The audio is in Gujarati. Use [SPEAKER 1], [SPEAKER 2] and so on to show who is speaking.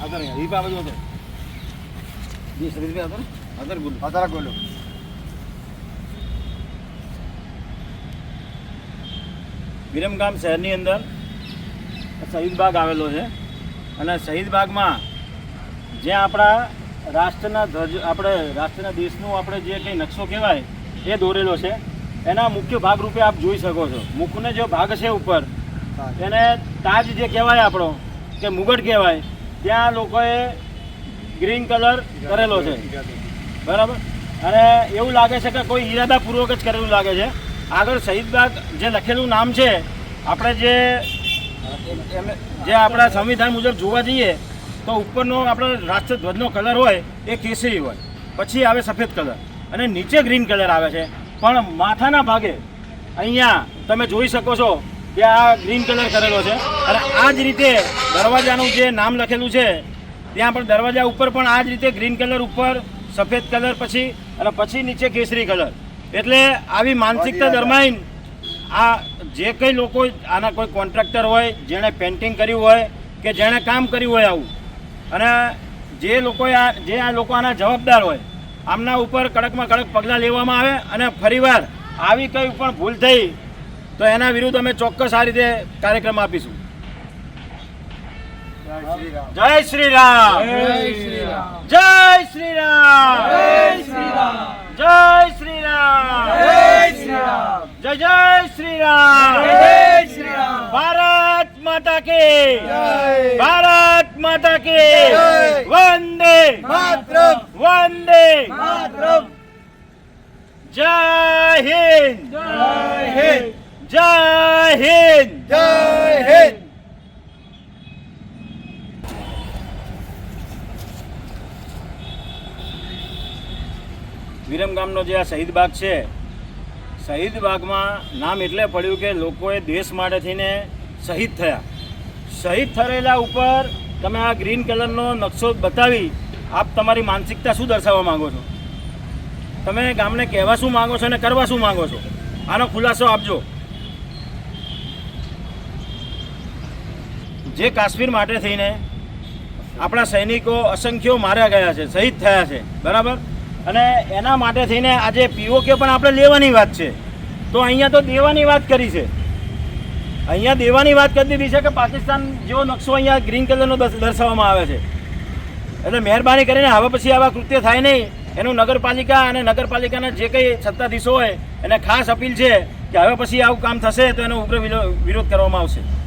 [SPEAKER 1] એ બાબત હતો જી સતીશભાઈ હતો ને અધર બોલો
[SPEAKER 2] અતારા
[SPEAKER 1] વિરમગામ શહેરની અંદર શહીદ બાગ આવેલો છે અને શહીદ બાગમાં જ્યાં આપણા રાષ્ટ્રના ધ્વજ આપણે રાષ્ટ્રના દેશનું આપણે જે કંઈ નકશો કહેવાય એ દોરેલો છે. એના મુખ્ય ભાગ રૂપે આપ જોઈ શકો છો. મુખનો જે ભાગ છે ઉપર એને તાજ જે કહેવાય આપણો કે મુગટ કહેવાય ત્યાં લોકોએ ગ્રીન કલર કરેલો છે. બરાબર? અને એવું લાગે છે કે કોઈ ઈરાદાપૂર્વક જ કરેલું લાગે છે. આગળ શહીદબાગ જે લખેલું નામ છે, આપણે જે જે આપણા સંવિધાન મુજબ જોવા જઈએ, તો ઉપરનો આપણો રાષ્ટ્રધ્વજનો કલર હોય એ કેસરી હોય. પછી આવે સફેદ કલર. અને નીચે ગ્રીન કલર આવે છે. પણ માથાના ભાગે અહીંયા તમે જોઈ શકો છો કે આ ગ્રીન કલર કરેલો છે. અને આ જ રીતે દરવાજાનું જે નામ લખેલું છે ત્યાં પણ દરવાજા ઉપર પણ આ જ રીતે ગ્રીન કલર ઉપર સફેદ કલર પછી અને પછી નીચે કેસરી કલર એટલે આવી માનસિકતા દરમિયાન આ જે કંઈ લોકો આના કોઈ કોન્ટ્રાક્ટર હોય જેણે પેન્ટિંગ કર્યું હોય કે જેણે કામ કર્યું હોય આવું. અને જે લોકોએ આ જે આ લોકો આના જવાબદાર હોય આમના ઉપર કડકમાં કડક પગલાં લેવામાં આવે અને ફરીવાર આવી કંઈ પણ ભૂલ થઈ તો એના વિરુદ્ધ અમે ચોક્કસ આ રીતે કાર્યક્રમ આપીશું.
[SPEAKER 2] જય શ્રી રામ
[SPEAKER 1] જય શ્રી રામ જય શ્રી રામ જય જય શ્રી રામ જય ભારત માતા કે ભારત માતા કે વંદે વંદે જય હિન્દ.
[SPEAKER 2] જય હિન્દ.
[SPEAKER 1] જય હિન્દ!
[SPEAKER 2] જય હિન્દ!
[SPEAKER 1] વિરમગામનો જે આ શહીદ બાગ છે શહીદ બાગમાં નામ એટલે પડ્યું કે લોકોએ દેશ માટે થઈને શહીદ થયા. શહીદ થયેલા ઉપર તમે આ ગ્રીન કલરનો નકશો બતાવી આપ તમારી માનસિકતા શું દર્શાવવા માંગો છો? તમે ગામને કહેવા શું માંગો છો અને કરવા શું માંગો છો? આનો ખુલાસો આપજો. જે કાશ્મીર માટે થઈને આપણા સૈનિકો અસંખ્યો માર્યા ગયા છે, શહીદ થયા છે, બરાબર? અને એના માટે થઈને આજે પીઓકે પણ આપણે લેવાની વાત છે. તો અહીંયા તો દેવાની વાત કરી છે. અહીંયા દેવાની વાત કરી દીધી છે કે પાકિસ્તાન જેવો નકશો અહીંયા ગ્રીન કલરનો દર્શાવવામાં આવે છે. એટલે મહેરબાની કરીને હવે પછી આવા કૃત્ય થાય નહીં. એનું નગરપાલિકા અને નગરપાલિકાના જે કંઈ સત્તાધીશો હોય, એને ખાસ અપીલ છે કે હવે પછી આવું કામ થશે તો એનો ઉગ્ર વિરો- વિરોધ કરવામાં આવશે.